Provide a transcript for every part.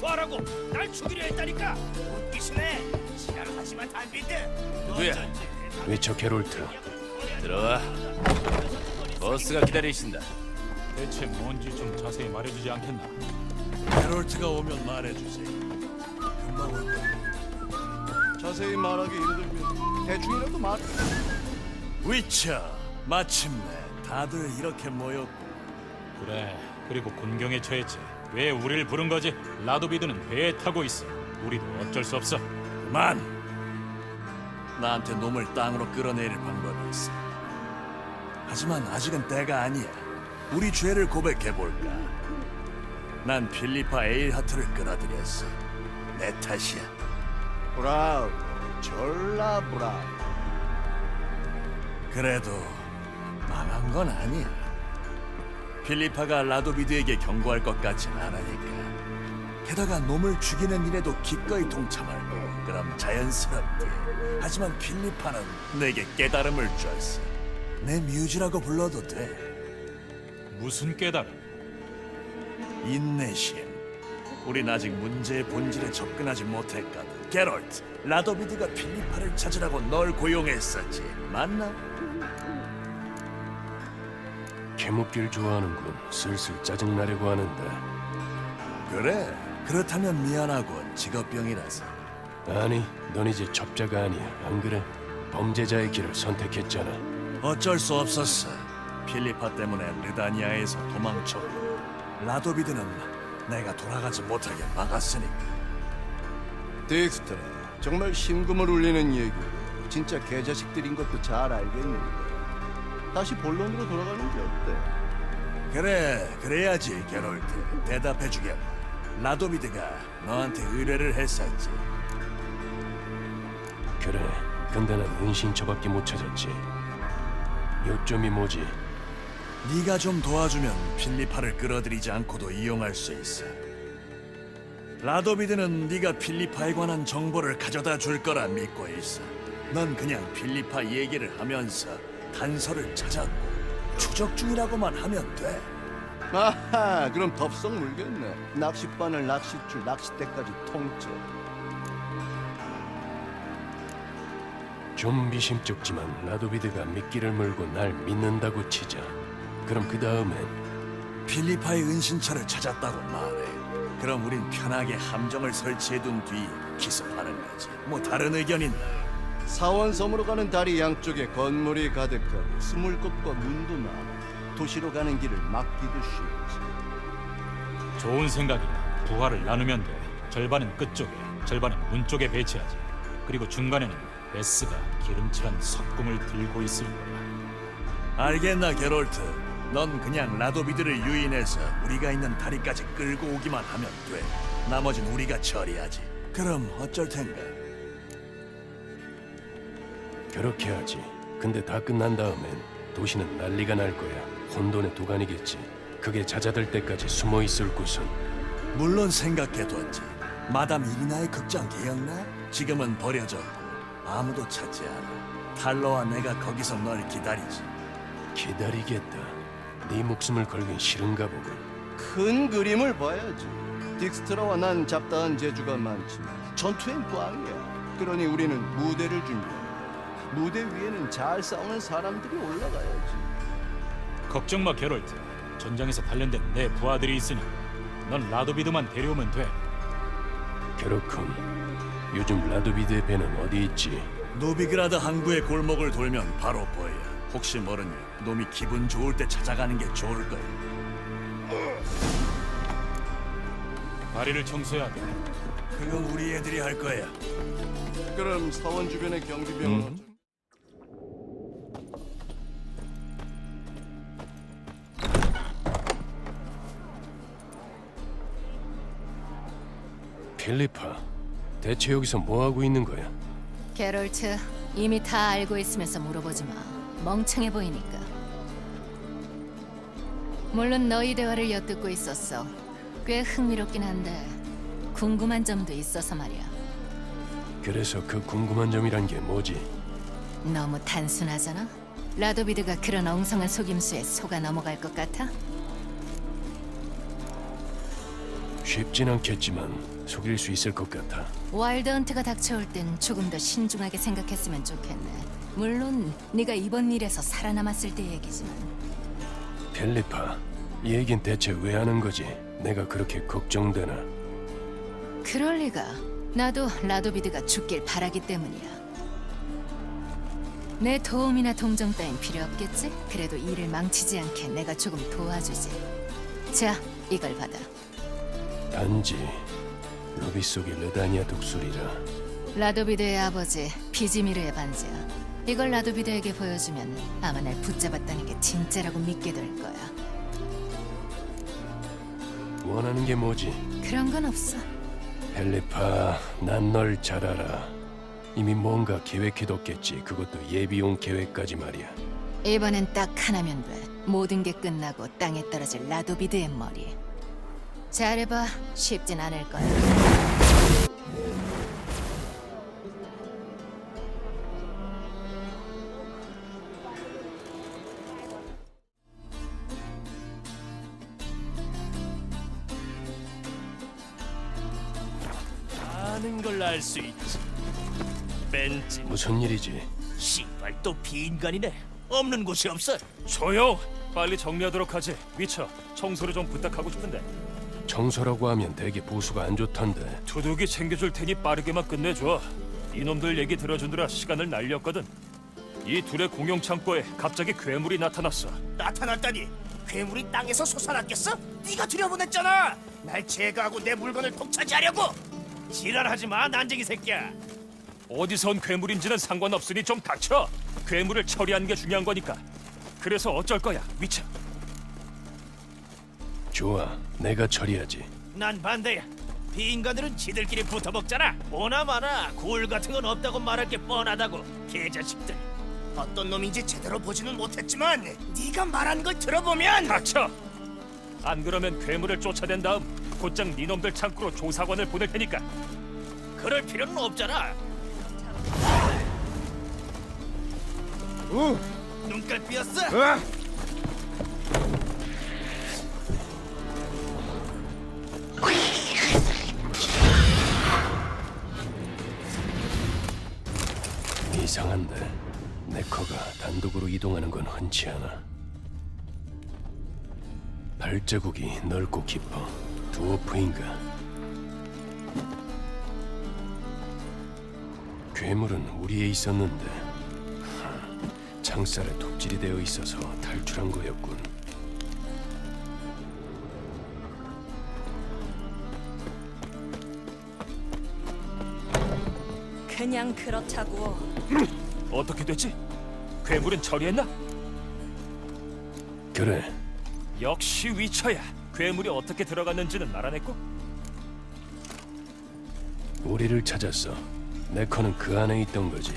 체포하라고 날 죽이려 했다니까. 웃기시네. 지랄하지만 달빈드. 누구야? 위쳐 게롤트 들어와. 버스가 기다리신다. 대체 뭔지 좀 자세히 말해주지 않겠나? 게롤트가 오면 말해주세요. 금방 올 거야. 자세히 말하기 힘들면 대충이라도 말. 위쳐, 마침내 다들 이렇게 모였고 그래. 그리고 곤경에 처했지. 왜 우리를 부른 거지? 라도비드는 배에 타고 있어. 우리도 어쩔 수 없어. 그만. 나한테 놈을 땅으로 끌어내릴 방법이 있어. 하지만 아직은 때가 아니야. 우리 죄를 고백해 볼까? 난 필리파 에일하트를 끌어들였어. 내 탓이야. 브라우, 졸라 브라우. 그래도 망한 건 아니야. 필리파가 라도비드에게 경고할 것 같진 않으니까. 게다가 놈을 죽이는 일에도 기꺼이 동참할 거. 그럼 자연스럽게. 하지만 필리파는 내게 깨달음을 줬어. 내 뮤즈라고 불러도 돼. 무슨 깨달음? 인내심. 우린 아직 문제의 본질에 접근하지 못했거든. 게롤트, 라도비드가 필리파를 찾으라고 널 고용했었지. 맞나? 캐묻기를 좋아하는군 슬슬 짜증 나려고 하는데 그래. 그렇다면 미안하고 직업병이라서. 아니 넌 이제 접자가 아니야 안 그래? 범죄자의 길을 선택했잖아 어쩔 수 없었어. 필리파 때문에 르다니아에서 도망쳤고 라도비드는 내가 돌아가지 못하게 막았으니까. 딕스트라, 정말 심금을 울리는 얘기. 진짜 개자식들인 것도 잘 알겠는데. 다시 본론으로 돌아가는 게 어때? 그래, 그래야지 게롤트. 대답해주겠다. 라도비드가 너한테 의뢰를 했었지. 그래 근데 난 은신처밖에 못 찾았지 요점이 뭐지? 네가 좀 도와주면 필리파를 끌어들이지 않고도 이용할 수 있어. 라도비드는 네가 필리파에 관한 정보를 가져다 줄 거라 믿고 있어. 넌 그냥 필리파 얘기를 하면서 단서를 찾았고 추적 중이라고만 하면 돼. 아하, 그럼 덥석 물겠네. 낚싯바늘, 낚싯줄, 낚싯대까지 통째. 좀 미심쩍지만 라도비드가 미끼를 물고 날 믿는다고 치자 그럼 그 다음엔 필리파의 은신처를 찾았다고 말해. 그럼 우린 편하게 함정을 설치해둔 뒤 기습하는 거지. 뭐 다른 의견 있나? 사원섬으로 가는 다리 양쪽에 건물이 가득하고 스물꽃과 문도 많아. 도시로 가는 길을 막기도 쉽지. 좋은 생각이야. 부하를 나누면 돼. 절반은 끝쪽에, 절반은 문 쪽에 배치하지. 그리고 중간에는 베스가 기름칠한 석궁을 들고 있을 거야. 알겠나 게롤트 넌 그냥 라도비드를 유인해서 우리가 있는 다리까지 끌고 오기만 하면 돼 나머진 우리가 처리하지 그럼 어쩔 텐가 그렇게 하지. 근데 다 끝난 다음엔 도시는 난리가 날 거야. 혼돈의 도가니겠지. 그게 잦아들 때까지 숨어 있을 곳은. 물론 생각해뒀지. 마담 이리나의 극장 기억나? 지금은 버려졌고 아무도 찾지 않아. 탈러와 내가 거기서 널 기다리지. 기다리겠다. 네 목숨을 걸긴 싫은가 보군. 큰 그림을 봐야지. 딕스트라와 난 잡다한 재주가 많지만 전투엔 꽝이야. 그러니 우리는 무대를 준비한다. 무대 위에는 잘 싸우는 사람들이 올라가야지. 걱정 마, 게롤트. 전장에서 단련된 내 부하들이 있으니 넌 라도비드만 데려오면 돼. 그렇군 요즘 라도비드의 배는 어디 있지? 노비그라드 항구의 골목을 돌면 바로 보여 혹시 모르니 놈이 기분 좋을 때 찾아가는 게 좋을 거야 다리를 청소해야 돼. 그건 우리 애들이 할 거야 그럼 사원 주변의 경비병은 어쩌- 필리파 대체 여기서 뭐 하고 있는 거야? 게롤트 이미 다 알고 있으면서 물어보지 마. 멍청해 보이니까. 물론 너희 대화를 엿듣고 있었어. 꽤 흥미롭긴 한데 궁금한 점도 있어서 말이야. 그래서 그 궁금한 점이란 게 뭐지? 너무 단순하잖아. 라도비드가 그런 엉성한 속임수에 속아 넘어갈 것 같아? 쉽진 않겠지만 속일 수 있을 것 같아. 와일드 헌트가 닥쳐올 땐 조금 더 신중하게 생각했으면 좋겠네. 물론 네가 이번 일에서 살아남았을 때 얘기지만 펠리파, 이 얘긴 대체 왜 하는 거지? 내가 그렇게 걱정되나? 그럴 리가. 나도 라도비드가 죽길 바라기 때문이야. 내 도움이나 동정 따윈 필요 없겠지? 그래도 일을 망치지 않게 내가 조금 도와주지. 자, 이걸 받아. 반지, 루비 속의 르다니아 독수리라. 라도비드의 아버지 비지미르의 반지야. 이걸 라도비드에게 보여주면 아마 날 붙잡았다는 게 진짜라고 믿게 될 거야. 원하는 게 뭐지? 그런 건 없어. 펠리파, 난 널 잘 알아. 이미 뭔가 계획해뒀겠지. 그것도 예비용 계획까지 말이야. 이번엔 딱 하나면 돼. 모든 게 끝나고 땅에 떨어질 라도비드의 머리. 잘해봐. 쉽진 않을 거야. 아는 걸 알 수 있지. 벤지, 무슨 일이지? 씨발 또 비인간이네. 없는 곳이 없어. 조용. 빨리 정리하도록 하지. 위쳐, 청소를 좀 부탁하고 싶은데 청소라고 하면 되게 보수가 안 좋던데. 두둑이 챙겨줄 테니 빠르게만 끝내줘. 이놈들 얘기 들어주느라 시간을 날렸거든. 이 둘의 공용 창고에 갑자기 괴물이 나타났어. 나타났다니 괴물이 땅에서 솟아났겠어? 네가 들여보냈잖아. 날 제거하고 내 물건을 독차지하려고. 지랄하지 마, 난쟁이 새끼야. 어디서 온 괴물인지는 상관없으니 좀 닥쳐. 괴물을 처리하는 게 중요한 거니까. 그래서 어쩔 거야, 위쳐. 좋아, 내가 처리하지. 난 반대야. 비인간들은 지들끼리 붙어먹잖아. 오나 마나 고울 같은 건 없다고 말할 게 뻔하다고. 개자식들. 어떤 놈인지 제대로 보지는 못했지만 네가 말하는 걸 들어보면 닥쳐. 안 그러면 괴물을 쫓아낸 다음 곧장 니놈들 창고로 조사관을 보낼 테니까. 그럴 필요는 없잖아. 눈깔 삐었어? 이상한데. 네커가 단독으로 이동하는 건 흔치 않아. 발자국이 넓고 깊어. 두어프인가? 괴물은 우리에 있었는데 하, 창살에 독질이 되어 있어서 탈출한 거였군. 그냥 그렇다고 어떻게 됐지? 괴물은 처리했나? 그래, 역시 위쳐야. 괴물이 어떻게 들어갔는지는 알아냈고 우리를 찾았어. 네커는 그 안에 있던 거지.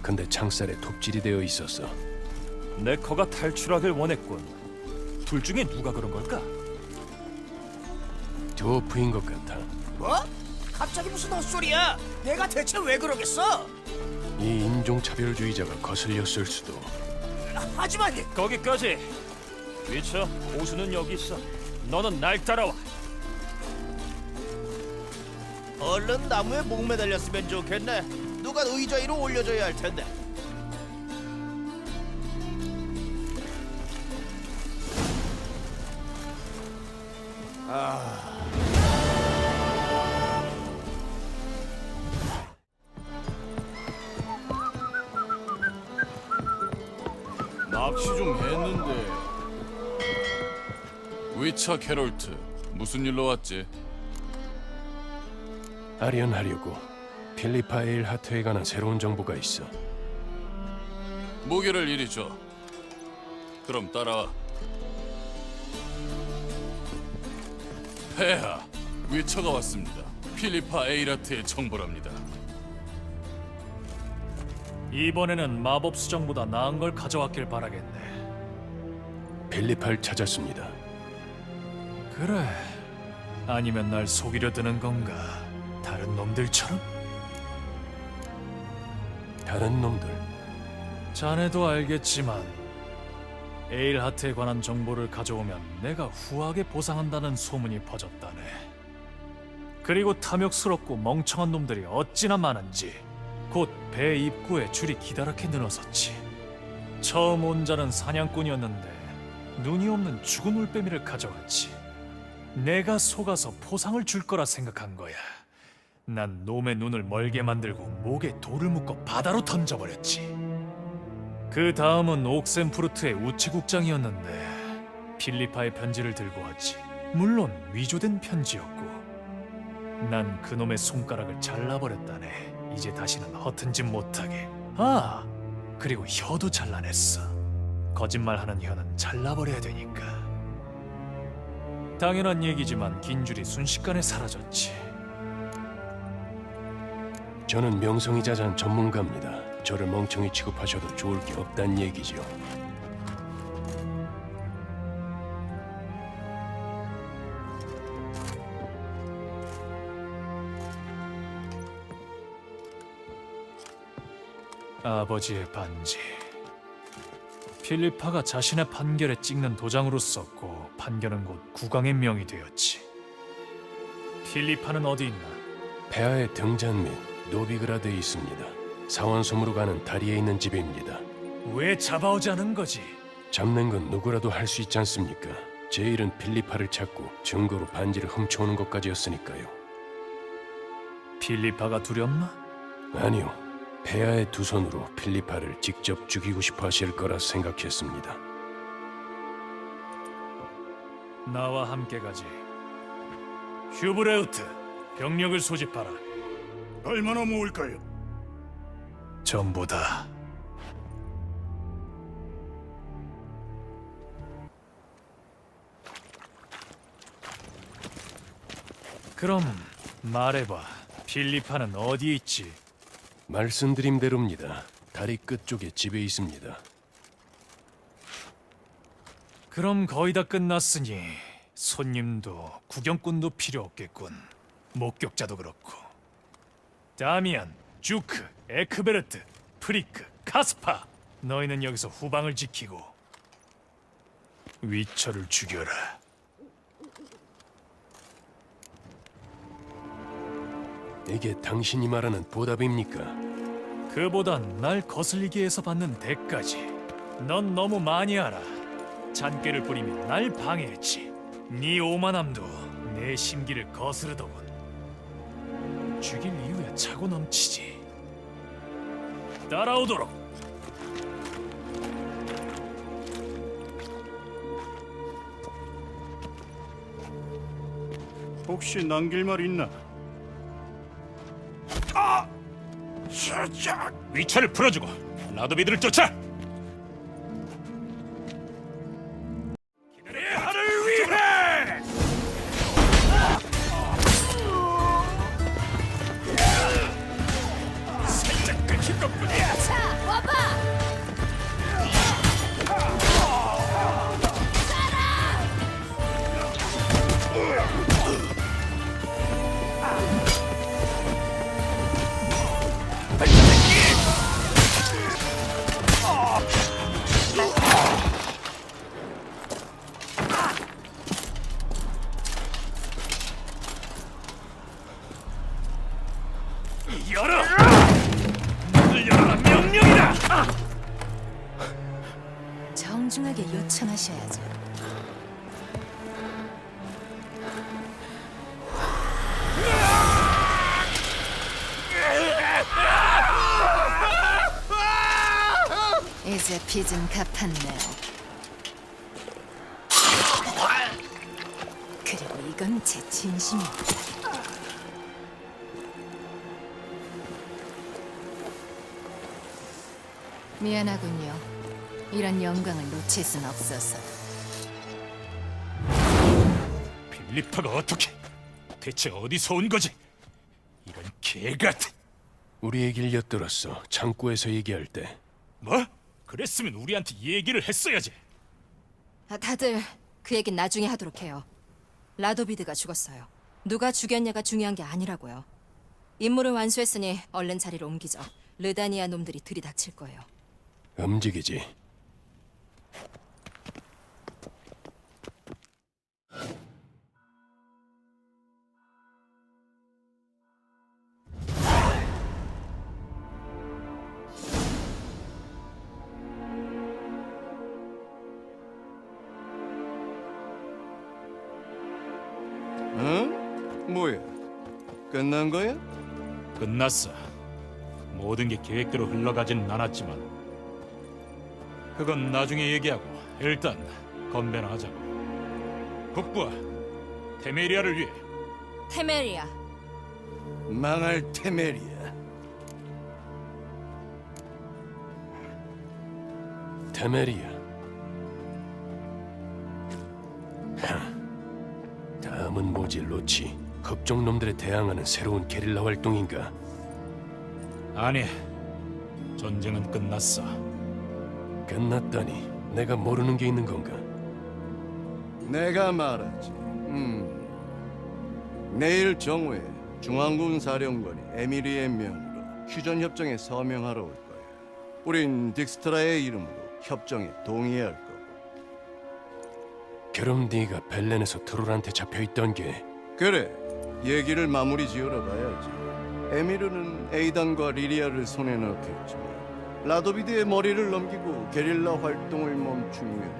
근데 창살에 독질이 되어 있었어. 네커가 탈출하길 원했군. 둘 중에 누가 그런 걸까? 두어프인 것 같아. 뭐? 갑자기 무슨 헛소리야? 내가 대체 왜 그러겠어? 이 인종차별주의자가 거슬렸을 수도. 하지만 거기까지. 위쳐, 보수는 여기 있어. 너는 날 따라와. 얼른 나무에 목 매달렸으면 좋겠네. 누가 의자 위로 올려줘야 할 텐데. 납 차 캐롤트 무슨 일로 왔지? 아련하려고 필리파 에일 하트에 관한 새로운 정보가 있어. 무게를 이리 줘 그럼 따라와 폐하 위처가 왔습니다 필리파 에이라트의 정보랍니다 이번에는 마법 수정보다 나은 걸 가져왔길 바라겠네. 필리파를 찾았습니다. 그래. 아니면 날 속이려 드는 건가? 다른 놈들처럼? 다른 놈들 자네도 알겠지만 에일하트에 관한 정보를 가져오면 내가 후하게 보상한다는 소문이 퍼졌다네. 그리고 탐욕스럽고 멍청한 놈들이 어찌나 많은지 곧 배 입구에 줄이 기다랗게 늘어섰지. 처음 온 자는 사냥꾼이었는데 눈이 없는 죽은 올빼미를 가져왔지. 내가 속아서 포상을 줄 거라 생각한 거야. 난 놈의 눈을 멀게 만들고 목에 돌을 묶어 바다로 던져버렸지. 그 다음은 옥센푸르트의 우체국장이었는데 필리파의 편지를 들고 왔지. 물론 위조된 편지였고. 난 그놈의 손가락을 잘라버렸다네. 이제 다시는 허튼 짓 못하게. 아, 그리고 혀도 잘라냈어. 거짓말하는 혀는 잘라버려야 되니까. 당연한 얘기지만 긴 줄이 순식간에 사라졌지. 저는 명성이자잔 전문가입니다. 저를 멍청이 취급하셔도 좋을 게 없단 얘기죠. 아버지의 반지. 필리파가 자신의 판결에 찍는 도장으로 썼고 판결은 곧 국왕의 명이 되었지. 필리파는 어디 있나? 폐하의 등잔 및 노비그라드에 있습니다. 사원섬으로 가는 다리에 있는 집입니다. 왜 잡아오지 않은 거지? 잡는 건 누구라도 할 수 있지 않습니까? 제 일은 필리파를 찾고 증거로 반지를 훔쳐오는 것까지였으니까요. 필리파가 두렵나? 아니요. 폐하의 두 손으로 필리파를 직접 죽이고 싶어 하실 거라 생각했습니다. 나와 함께 가지. 휴브레우트, 병력을 소집하라. 얼마나 모을까요? 전부 다. 그럼 말해봐. 필리파는 어디에 있지? 말씀드린 대로입니다. 다리 끝쪽에 집에 있습니다. 그럼 거의 다 끝났으니 손님도 구경꾼도 필요 없겠군. 목격자도 그렇고. 다미안, 주크, 에크베르트, 프리크, 카스파. 너희는 여기서 후방을 지키고 위처를 죽여라. 이게 당신이 말하는 보답입니까? 그보단 날 거슬리게 해서 받는 대가지. 넌 너무 많이 알아. 잔꾀를 뿌리며 날 방해했지. 네 오만함도 내 심기를 거스르더군. 죽일 이유야 차고 넘치지. 따라오도록. 혹시 남길 말 있나? 위차를 풀어주고 라도비드를 쫓아. 하셔야죠. 이제 빚은 갚았네요. 그리고 이건 제 진심입니다. 미안하군요. 이런 영광을 놓칠 순 없어서. 필리파가 어떻게? 대체 어디서 온 거지? 이런 개 같은. 우리 얘기를 엿들었어. 창고에서 얘기할 때. 뭐? 그랬으면 우리한테 얘기를 했어야지. 아, 다들 그 얘긴 나중에 하도록 해요. 라도비드가 죽었어요. 누가 죽였냐가 중요한 게 아니라고요. 임무를 완수했으니 얼른 자리를 옮기죠. 르다니아 놈들이 들이닥칠 거예요. 움직이지. 응? 뭐야? 끝난 거야? 끝났어. 모든 게 계획대로 흘러가진 않았지만 그건 나중에 얘기하고 일단 건배나 하자고. 북부와 테메리아를 위해 테메리아. 망할 테메리야. 테메리아. 하, 다음은 뭐지, 로치? 겁종 놈들에 대항하는 새로운 게릴라 활동인가? 아니 전쟁은 끝났어. 끝났다니 내가 모르는 게 있는 건가? 내가 말하지. 음. 내일 정오에 중앙군 사령관이 에미리의 명으로 휴전 협정에 서명하러 올 거야. 우린 딕스트라의 이름으로 협정에 동의할 거고. 그럼 네가 벨렌에서 트롤한테 잡혀 있던 게 그래. 얘기를 마무리 지으러 가야지. 에미르는 에이단과 리리아를 손에 넣겠지만 라도비드의 머리를 넘기고 게릴라 활동을 멈추면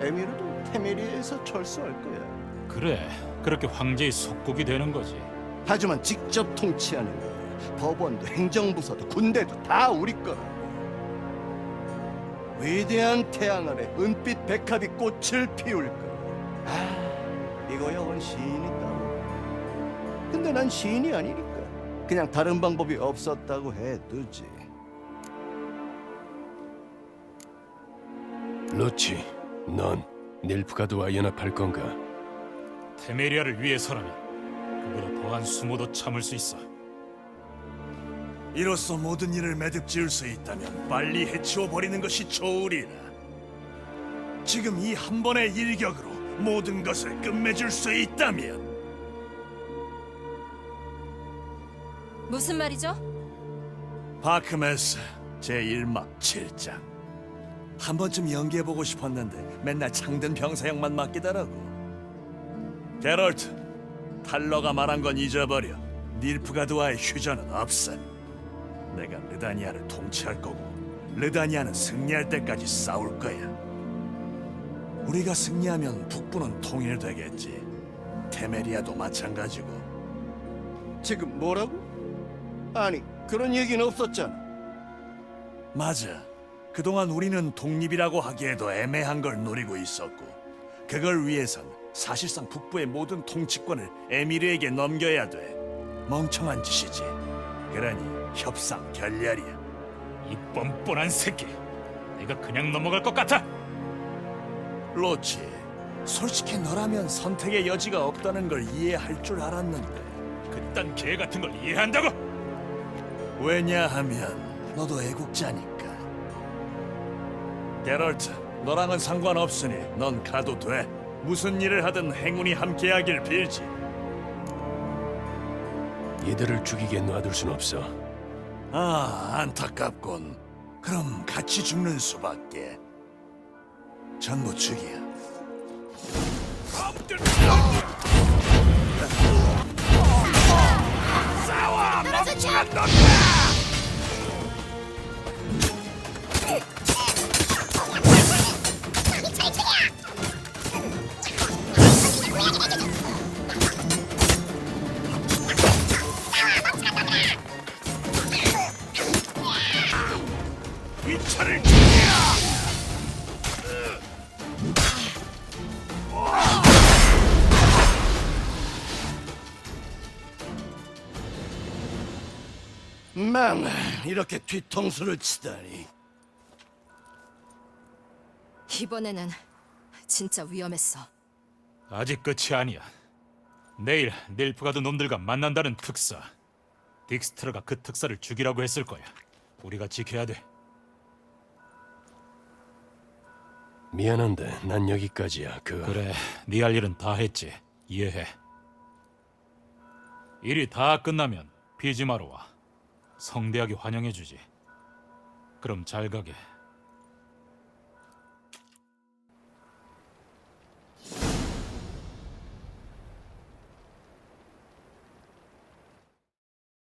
에미르도 테메리에서 철수할 거야. 그래 그렇게 황제의 속국이 되는 거지. 하지만 직접 통치하는 거야. 법원도 행정부서도 군대도 다 우리 거라. 위대한 태양 아래 은빛 백합이 꽃을 피울 거야. 아, 이거야 원 시인이 따로. 근데 난 시인이 아니니까 그냥 다른 방법이 없었다고 해두지. 로치, 넌 닐프가드와 연합할 건가? 테메리아를 위해서라면 그보다 더한 수모도 참을 수 있어. 이로써 모든 일을 매듭 지을 수 있다면 빨리 해치워 버리는 것이 좋으리라. 지금 이 한 번의 일격으로 모든 것을 끝맺을 수 있다면 무슨 말이죠? 바크메스 제1막 7장 한 번쯤 연기해보고 싶었는데 맨날 창든 병사형만 맡기더라고 게럴트 탈러가 말한 건 잊어버려 닐프가드와의 휴전은 없어 내가 르다니아를 통치할 거고 르다니아는 승리할 때까지 싸울 거야 우리가 승리하면 북부는 통일되겠지 테메리아도 마찬가지고 지금 뭐라고? 아니 그런 얘기는 없었잖아. 맞아. 그동안 우리는 독립이라고 하기에도 애매한 걸 노리고 있었고 그걸 위해선 사실상 북부의 모든 통치권을 에미르에게 넘겨야 돼. 멍청한 짓이지. 그러니 협상 결렬이야. 이 뻔뻔한 새끼. 내가 그냥 넘어갈 것 같아. 로치, 솔직히 너라면 선택의 여지가 없다는 걸 이해할 줄 알았는데 그딴 개 같은 걸 이해한다고? 왜냐하면 너도 애국자니까. 게럴트, 너랑은 상관없으니 넌 가도 돼. 무슨 일을 하든 행운이 함께하길 빌지. 얘들을 죽이게 놔둘 순 없어. 아, 안타깝군. 그럼 같이 죽는 수밖에. 전부 죽이야. 위차를 이렇게 뒤통수를 치다니. 이번에는 진짜 위험했어. 아직 끝이 아니야. 내일 닐프가드 놈들과 만난다는 특사. 딕스트라가 그 특사를 죽이라고 했을 거야. 우리가 지켜야 돼. 미안한데 난 여기까지야. 그 그래, 네 할 일은 다 했지. 이해해. 일이 다 끝나면 비지마로 와. 성대하게 환영해주지. 그럼 잘 가게.